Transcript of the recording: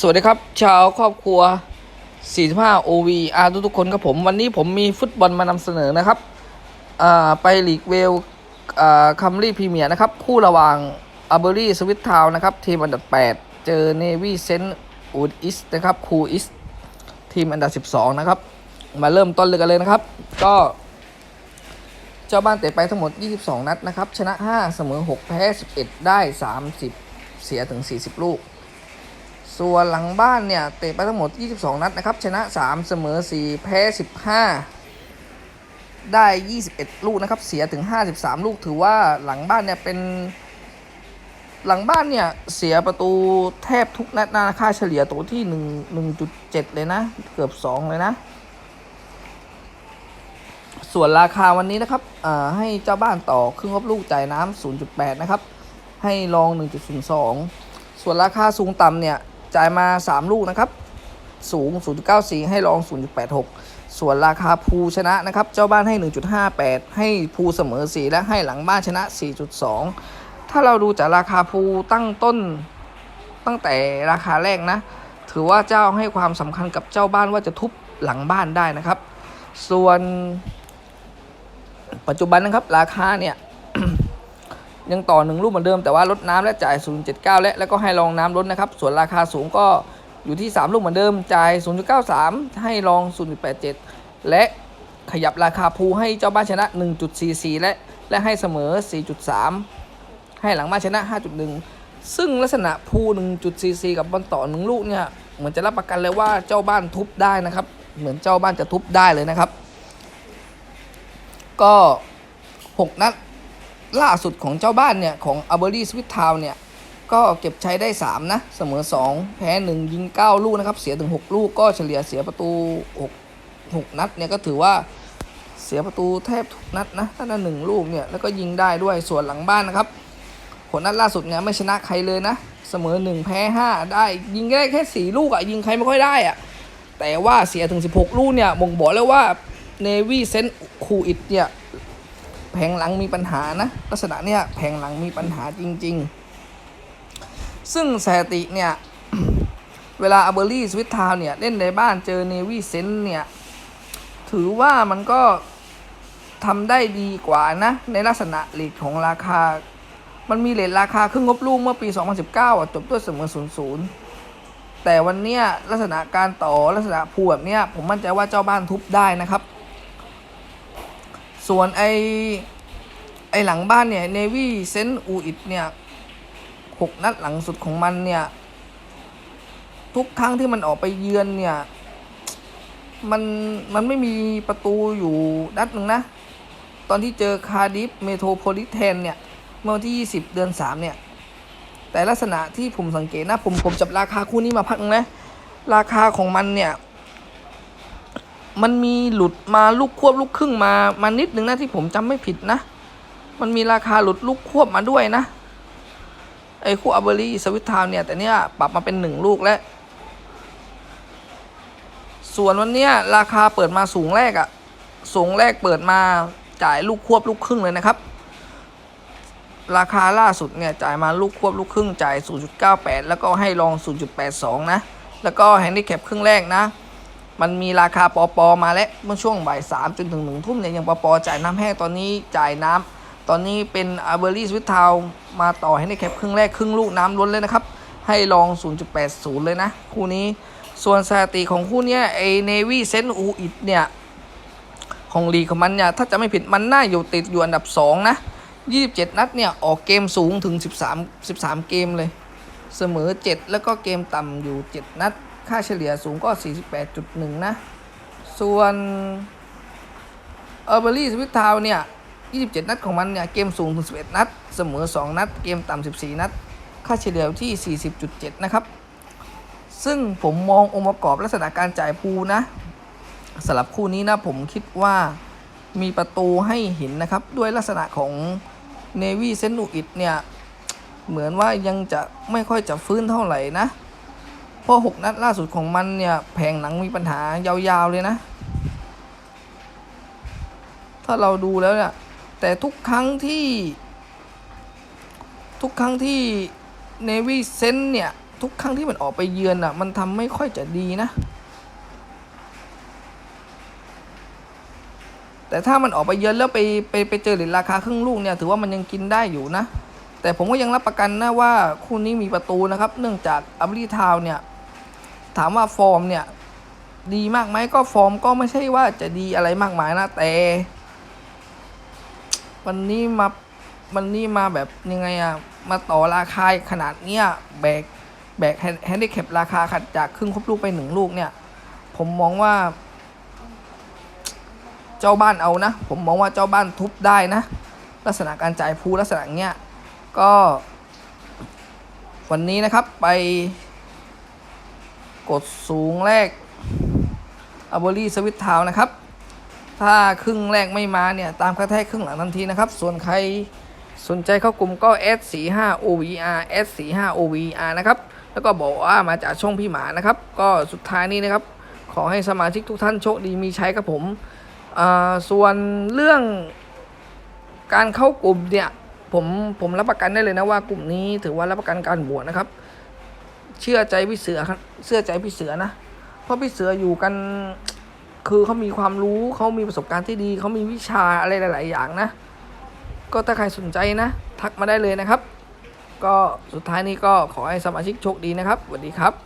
สวัสดีครับ ชาวครอบครัว 45 OVR ทุกๆคนครับผม วันนี้ผมมีฟุตบอลมานำเสนอนะครับไปลีกเวลคัมรี่พรีเมียร์นะครับ คู่ระหว่างอัเบอรี่สวิตทาวนะครับ ทีมอันดับ 8 เจอเนวี่เซนต์อูดอิสนะครับคูอิสทีมอันดับ 12 นะครับ มาเริ่มต้นเลยกันเลยนะครับ ก็ เจ้าบ้านเตะไปทั้งหมด 22 นัดนะครับ ชนะ 5 เสมอ 6 แพ้ 11 ได้ 30 เสียถึง 40 ลูก ส่วนหลังบ้านเนี่ยเตะไปทั้งหมด 22 นัดนะครับ ชนะ 3 เสมอ 4 แพ้ 15 ได้ 21 ลูกนะครับ เสียถึง 53 ลูก ถือว่าหลังบ้านเนี่ยเป็นหลังบ้านเนี่ยเสียประตูแทบทุกนัดนะค่าเฉลี่ยตัวที่ 1 1.7 เลยนะ เกือบ 2 เลยนะ ส่วนราคาวันนี้นะครับให้เจ้าบ้านต่อครึ่งรบลูกจ่ายน้ำ0.8 นะครับ ให้ลอง 1.02 ส่วนราคาสูงต่ำเนี่ย จ่ายมา 3 ลูกนะครับ สูง 0.94 ให้ลอง 0.86 ส่วนราคาภูชนะนะครับ เจ้าบ้านให้ 1.58 ให้ภูเสมอ 4 และให้หลังบ้านชนะ 4.2 ถ้าเราดูจากราคาภูตั้งต้นตั้งแต่ราคาแรกนะ ถือว่าเจ้าให้ความสำคัญกับเจ้าบ้านว่าจะทุบหลังบ้านได้นะครับ ส่วนปัจจุบันนะครับราคาเนี่ย ยังต่อหนึ่งลูกเหมือนเดิมแต่ว่าลดน้ำและจ่าย 0.79 และแล้วก็ให้รองน้ำลดนะครับ ส่วนราคาสูงก็อยู่ที่ 3 ลูกเหมือนเดิม จ่าย 0.93 ให้รอง 0.87 และขยับราคาภูให้เจ้าบ้านชนะ 1.44 และและให้เสมอ 4.3 ให้หลังบ้านชนะ 5.1 ซึ่งลักษณะภู 1.44 กับบอลต่อหนึ่งลูกเนี่ยเหมือนจะรับประกันเลยว่าเจ้าบ้านทุบได้นะครับ เหมือนเจ้าบ้านจะทุบได้เลยนะครับ ก็ 6 นัด ล่าสุดของเจ้าบ้านเนี่ย ของอเบอรี่สวิตทาวเนี่ย ก็เก็บใช้ได้ 3 นะ เสมอ 2 แพ้ 1 ยิง 9 ลูกนะครับ เสียถึง 6 ลูกก็เฉลี่ยเสียประตู 6 6 นัดเนี่ย ก็ถือว่าเสียประตูแทบทุกนัดนะถ้าหนึ่งลูกเนี่ยแล้วก็ยิงได้ด้วยส่วนหลังบ้านนะครับผลนัดล่าสุดเนี่ยไม่ชนะใครเลยนะ เสมอ 1 แพ้ 5 ได้ยิงได้แค่ 4 ลูกอะยิงใครไม่ค่อยได้อะแต่ว่าเสียถึง 16 ลูกเนี่ยบ่งบอกแล้วว่าเนวี่เซนคูอิตเนี่ย แผงหลังมีปัญหานะลักษณะเนี่ยแผงหลังมีปัญหาจริง ๆ ซึ่งสถิติเนี่ย เวลาอเบอรี่สวิตทาวเนี่ย เล่นในบ้านเจอเนวี่เซนเนี่ย ถือว่ามันก็ทำได้ดีกว่านะ ในลักษณะเลทของราคา มันมีเลทราคาครึ่งงบลูกเมื่อปี 2019อะจบด้วยเสมอ0-0แต่วันเนี้ยลักษณะการต่อลักษณะภูแบบเนี้ยผมมั่นใจว่าเจ้าบ้านทุบได้นะครับ ส่วนไอไอหลังบ้านเนี่ยเนวี่เซนอูอิดเนี่ยหกนัดหลังสุดของมันเนี่ย ทุกครั้งที่มันออกไปเยือนเนี่ย มันมันไม่มีประตูอยู่นัดหนึ่งนะ ตอนที่เจอคาร์ดิฟเมโทรโพลิแทนเนี่ย เมื่อวันที่ 20 เดือน 3 เนี่ย แต่ลักษณะที่ผมสังเกตนะ ผมผมจับราคาคู่นี้มาพักนึงนะราคาของมันเนี่ย มันมีหลุดมาลูกควบลูกครึ่งมามานิดนึงนะที่ผมจำไม่ผิดนะ มันมีราคาหลุดลูกควบมาด้วยนะไอ้คู่อัเบอรี่สวิตทาวน์เนี่ยแต่เนี้ยปรับมาเป็นหนึ่งลูกแล้ว ส่วนวันเนี้ยราคาเปิดมาสูงแรกอะสูงแรกเปิดมาจ่ายลูกควบลูกครึ่งเลยนะครับ ราคาล่าสุดเนี่ยจ่ายมาลูกควบลูกครึ่งจ่าย 0.98 แล้วก็ให้ลอง 0.82 นะ แล้วก็แฮนดิแคปครึ่งแรกนะ มันมีราคาปอปอมาแล้วเมื่อช่วงบ่ายสามจนถึงหนึ่งทุ่มเนี่ยยังปอปอจ่ายน้ำแห้งตอนนี้จ่ายน้ำตอนนี้เป็นอาเบอรี่สวิตทาวมาต่อให้ในแคปครึ่งแรกครึ่งลูกน้ำล้นเลยนะครับ ให้ลอง 0.80 เลยนะ คู่นี้ส่วนสถิติของคู่นี้ไอเนวี่เซนอูอิดเนี่ย ของลีของมันเนี่ย ถ้าจะไม่ผิดมันน่าอยู่ติดอยู่อันดับ 2 นะ 27 นัดเนี่ย ออกเกมสูงถึง 13 13 เกมเลย เสมอ 7 แล้วก็เกมต่ำอยู่ 7 นัด ค่าเฉลี่ยสูงก็ 48.1 นะ ส่วนเออร์เบอรี่สวิตทาวเนี่ย 27 นัดของมันเนี่ย เกมสูงถึง 11 นัด เสมอ 2 นัด เกมต่ำ 14 นัด ค่าเฉลี่ยที่ 40.7 นะครับ ซึ่งผมมององค์ประกอบลักษณะการจ่ายภูนะสำหรับคู่นี้นะผมคิดว่ามีประตูให้เห็นนะครับ ด้วยลักษณะของเนวี่เซนูอิดเนี่ย เหมือนว่ายังจะไม่ค่อยจะฟื้นเท่าไหร่นะ เพราะหกนัดล่าสุดของมันเนี่ย แผงหลังมีปัญหายาวๆเลยนะ ถ้าเราดูแล้วเนี่ย แต่ทุกครั้งที่ ทุกครั้งที่เนวี่เซนเนี่ย ทุกครั้งที่มันออกไปเยือนอะ มันทำไม่ค่อยจะดีนะ แต่ถ้ามันออกไปเยือนแล้วไปไปไปเจอเหรียญราคาครึ่งลูกเนี่ย ถือว่ามันยังกินได้อยู่นะแต่ผมก็ยังรับประกันนะว่าคู่นี้มีประตูนะครับ เนื่องจากอับรีทาวเนี่ย ถามว่าฟอร์มเนี่ย ดีมากไหมก็ฟอร์มก็ไม่ใช่ว่าจะดีอะไรมากมายนะแต่ วันนี้มาวันนี้มาแบบยังไงอะมาต่อราคาขนาดเนี้ยแบกแบกแฮนดิแคปราคาขัดจากครึ่งครบลูกไปหนึ่งลูกเนี่ย ผมมองว่า เจ้าบ้านเอานะ ผมมองว่าเจ้าบ้านทุบได้นะ ลักษณะการจ่ายภูลักษณะเนี้ยก็ วันนี้นะครับไป กดสูงแรกอับอรี่สวิตทาวนะครับ ถ้าครึ่งแรกไม่มาเนี่ย ตามกระแทกครึ่งหลังทันทีนะครับ ส่วนใครสนใจเข้ากลุ่มก็ S45 OVR S45 OVR นะครับ แล้วก็บอกว่ามาจากช่องพี่หมานะครับ ก็สุดท้ายนี้นะครับ ขอให้สมาชิกทุกท่านโชคดีมีใช้ครับผมอ่าส่วนเรื่องการเข้ากลุ่มเนี่ยผมผมรับประกันได้เลยนะว่ากลุ่มนี้ถือว่ารับประกันการบวชนะครับ เชื่อใจพี่เสือครับ เชื่อใจพี่เสือนะ เพราะพี่เสืออยู่กัน คือเขามีความรู้เขามีประสบการณ์ที่ดีเขามีวิชาอะไรหลาย ๆ อย่างนะ ก็ถ้าใครสนใจนะ ทักมาได้เลยนะครับ ก็สุดท้ายนี้ก็ขอให้สมาชิกโชคดีนะครับสวัสดีครับ